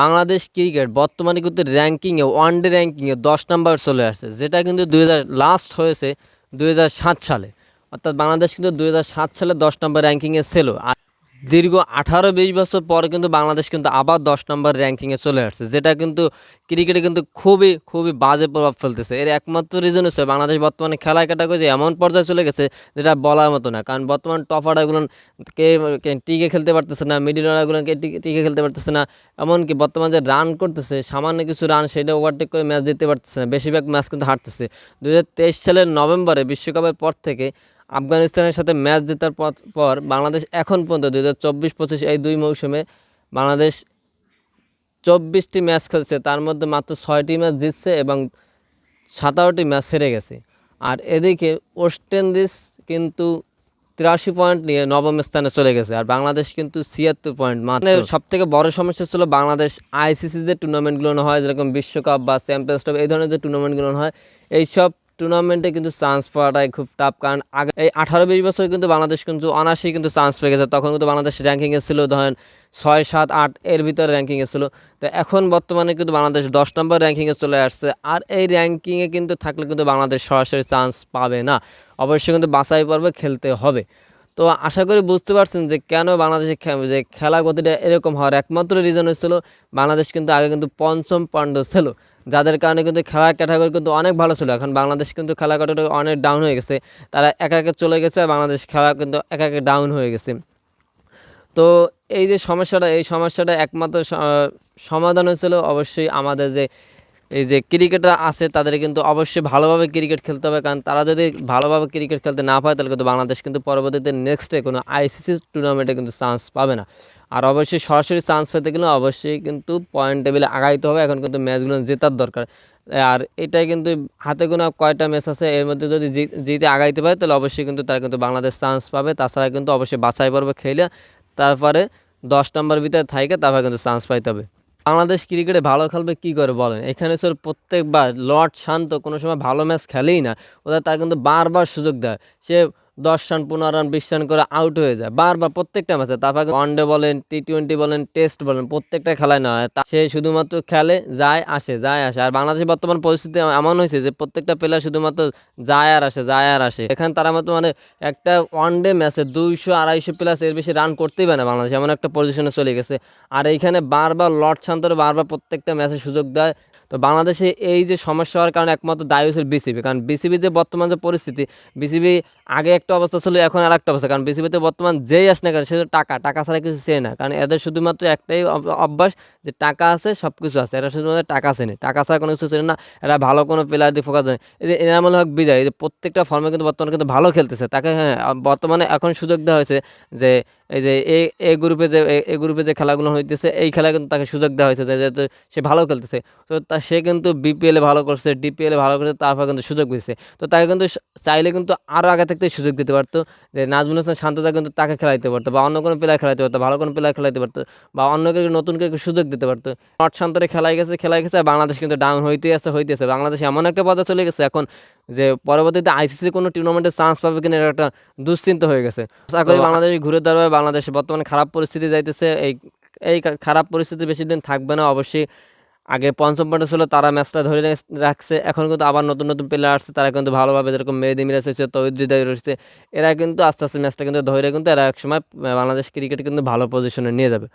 Bangladesh cricket বর্তমানে কিন্তু র্যাঙ্কিংয়ে ওয়ান ডে র্যাঙ্কিংয়ে দশ নাম্বার চলে আসছে, যেটা কিন্তু দু হাজার লাস্ট হয়েছে দু হাজার সাত সালে। অর্থাৎ বাংলাদেশ কিন্তু দু হাজার সাত সালে দশ নম্বর র্যাঙ্কিংয়ে ছিল। আর দীর্ঘ আঠারো বিশ বছর পর কিন্তু বাংলাদেশ কিন্তু আবার দশ নম্বর র্যাঙ্কিংয়ে চলে আসছে, যেটা কিন্তু ক্রিকেটে কিন্তু খুবই খুবই বাজে প্রভাব ফেলতেছে। এর একমাত্র রিজন হচ্ছে বাংলাদেশ বর্তমানে খেলায় কাটাকে এমন পর্যায়ে চলে গেছে যেটা বলার মতো না। কারণ বর্তমান টপ অর্ডারগুলো কে টিকে খেলতে পারতেছে না মিডিল অর্ডারগুলো কে টিকে- টিকে খেলতে পারতেছে না। এমনকি বর্তমানে যে রান করতেছে, সামান্য কিছু রান সেটা ওভারটেক করে ম্যাচ দিতে পারতেছে না। বেশিরভাগ ম্যাচ কিন্তু হারতেছে। দু হাজার তেইশ সালের নভেম্বরে বিশ্বকাপের পর থেকে আফগানিস্তানের সাথে ম্যাচ জেতার পর- বাংলাদেশ এখন পর্যন্ত দু হাজার চব্বিশ পঁচিশ এই দুই মৌসুমে বাংলাদেশ চব্বিশটি ম্যাচ খেলছে। তার মধ্যে মাত্র ছয়টি ম্যাচ জিতছে এবং সাতারোটি ম্যাচ হেরে গেছে। আর এদিকে ওয়েস্ট ইন্ডিজ কিন্তু তিরাশি পয়েন্ট নিয়ে নবম স্থানে চলে গেছে। আর বাংলাদেশ কিন্তু ছিয়াত্তর পয়েন্ট মানে সব থেকে বড় সমস্যা ছিল বাংলাদেশ আইসিসি যে টুর্নামেন্টগুলো হয়, যেরকম বিশ্বকাপ বা চ্যাম্পিয়ন্স ট্রফি, এই ধরনের যে টুর্নামেন্টগুলো হয়, এইসব টুর্নামেন্টে কিন্তু চান্স পাওয়াটাই খুব টাফ কারণ আগে এই আঠারো বিশ বছর কিন্তু বাংলাদেশ কিন্তু অনায়াসেই কিন্তু চান্স পেয়ে গেছে। তখন কিন্তু বাংলাদেশ র্যাঙ্কিংয়ে ছিল ধরেন ছয়, সাত, আট এর ভিতরে র্যাঙ্কিংয়ে ছিল। তো এখন বর্তমানে কিন্তু বাংলাদেশ দশ নম্বর র্যাঙ্কিংয়ে চলে আসছে। আর এই র্যাঙ্কিংয়ে কিন্তু থাকলে কিন্তু বাংলাদেশ সরাসরি চান্স পাবে না। অবশ্যই কিন্তু বাছাই পর্বে খেলতে হবে। তো আশা করি বুঝতে পারছেন যে কেন বাংলাদেশে খে- যে খেলা গতিটা এরকম হওয়ার একমাত্র রিজন হয়েছিল, বাংলাদেশ কিন্তু আগে কিন্তু পঞ্চম পাণ্ড ছিল। যাদের কারণে কিন্তু খেলার ক্যাটাগরি কিন্তু অনেক ভালো ছিল। এখন বাংলাদেশ কিন্তু খেলা ক্যাটাগরি অনেক ডাউন হয়ে গেছে। তারা একা একে চলে গেছে বাংলাদেশ খেলা কিন্তু একা একে ডাউন হয়ে গেছে। তো এই যে সমস্যাটা, এই সমস্যাটা একমাত্র সমাধান হয়েছিল অবশ্যই আমাদের যে এই যে ক্রিকেটার আছে, তাদের কিন্তু অবশ্যই ভালোভাবে ক্রিকেট খেলতে হবে, কারণ তারা যদি ভালোভাবে ক্রিকেট খেলতে না পায় তাহলে কিন্তু বাংলাদেশ কিন্তু পরবর্তীতে নেক্সটে কোনো আইসিসি টুর্নামেন্টে কিন্তু চান্স পাবে না। আর অবশ্যই সরাসরি চান্স পেতে গেলে অবশ্যই কিন্তু পয়েন্ট টেবিলে আগাইতে হবে, এখন কিন্তু ম্যাচগুলো জেতার দরকার। আর এটাই কিন্তু হাতে গোনা কয়টা ম্যাচ আছে, এর মধ্যে যদি জিতে আগাইতে পারে, তাহলে অবশ্যই কিন্তু তারা কিন্তু বাংলাদেশ চান্স পাবে। তাছাড়া কিন্তু অবশ্যই বাছাই পর্বে খেলে তারপরে দশ নম্বর ভিতরে থাইকে তারপরে কিন্তু চান্স পাইতে হবে। বাংলাদেশ ক্রিকেটে ভালো খেলবে কি করে বলেন? এখানে স্যার প্রত্যেকবার লর্ড শান্ত কোনো সময় ভালো ম্যাচ খেলেই না। ওদের তার কিন্তু বারবার সুযোগ দেয়। সে দশ রান, পনেরো রান, বিশ রান করে আউট হয়ে যায়। বারবার প্রত্যেকটা ম্যাচে তারপর ওয়ানডে বলেন টি টোয়েন্টি বলেন টেস্ট বলেন, প্রত্যেকটা খেলায় না হয়। সে শুধুমাত্র খেলে, যায়, আসে যায়, আসে। আর বাংলাদেশের বর্তমান পরিস্থিতি এমন হয়েছে যে প্রত্যেকটা প্লেয়ার শুধুমাত্র যায় আর আসে, যায় আর আসে। এখানে তারা মতো মানে একটা ওয়ানডে ম্যাচে দুইশো, আড়াইশো প্লাস এর বেশি রান করতেই পারে না বাংলাদেশ। এমন একটা পজিশনে চলে গেছে। আর এইখানে বারবার লর্ড শান্তর বারবার প্রত্যেকটা ম্যাচে সুযোগ দেয় তো বাংলাদেশে এই যে সমস্যা হওয়ার কারণে একমাত্র দায়ী হচ্ছে বিসিবি কারণ বিসিবি যে বর্তমান যে পরিস্থিতি বিসিবি আগে একটা অবস্থা ছিল, এখন আর একটা অবস্থা। কারণ বিসিবিতে বর্তমান যেই আসে না কেন সে টাকা টাকা ছাড়া কিছু চেয়ে না। কারণ এদের শুধুমাত্র একটাই অভ্যাস যে টাকা আছে সব কিছু আছে। এরা শুধুমাত্র টাকা চেনে। টাকা ছাড়া কোনো কিছু চেনে না। এরা ভালো কোনো প্লেয়ার দিয়ে ফোকাস দেয় এই যে এনামুল হক এই যে প্রত্যেকটা ফর্মে কিন্তু বর্তমানে কিন্তু ভালো খেলতেছে। তাকে হ্যাঁ বর্তমানে এখন সুযোগ দেওয়া হয়েছে যে, এই যে এ এ গ্রুপে যে, এ- এ গ্রুপে যে খেলাগুলো হইতেছে, এই খেলায় কিন্তু তাকে সুযোগ দেওয়া হয়েছে যেহেতু সে ভালো খেলতেছে। তো তা, সে কিন্তু বিপিএলে ভালো করছে ডিপিএলে ভালো করছে, তারপর কিন্তু সুযোগ পেয়েছে। তো তাকে কিন্তু চাইলে কিন্তু আরও আগে থাকতে সুযোগ দিতে পারতো যে নাজমুল হাসান শান্ততা কিন্তু তাকে খেলাইতে পারতো বা অন্য কোনো প্লেয়ার খেলাইতে পারতো, ভালো কোনো প্লেয়ার খেলাইতে পারতো বা অন্য কেউ নতুন কেউ সুযোগ দিতে পারতো। নট শান্তরে খেলাই গেছে খেলাই গেছে বাংলাদেশ কিন্তু ডাউন হইতে আছে হইতেছে বাংলাদেশ এমন একটা পর্যায়ে চলে গেছে এখন যে পরবর্তীতে আইসিসি কোনো টুর্নামেন্টে চান্স পাবে কিনা এটা একটা দুশ্চিন্তা হয়ে গেছে। আশা করি বাংলাদেশ ঘুরে দাঁড়াবে বাংলাদেশ বর্তমানে খারাপ পরিস্থিতি যাইতেছে এই এই খারাপ পরিস্থিতি বেশি দিন থাকবে না অবশ্যই আগে পঞ্চম পয়েন্ট ছিল তারা ম্যাচটা ধরে রাখছে এখন কিন্তু আবার নতুন নতুন প্লেয়ার আসছে তারা কিন্তু ভালোভাবে যেরকম মেহেদি মিরাজ হয়েছে তৈরি রয়েছে এরা কিন্তু আস্তে আস্তে ম্যাচটা কিন্তু ধরে কিন্তু এরা একসময় বাংলাদেশ ক্রিকেট কিন্তু ভালো পজিশনে নিয়ে যাবে।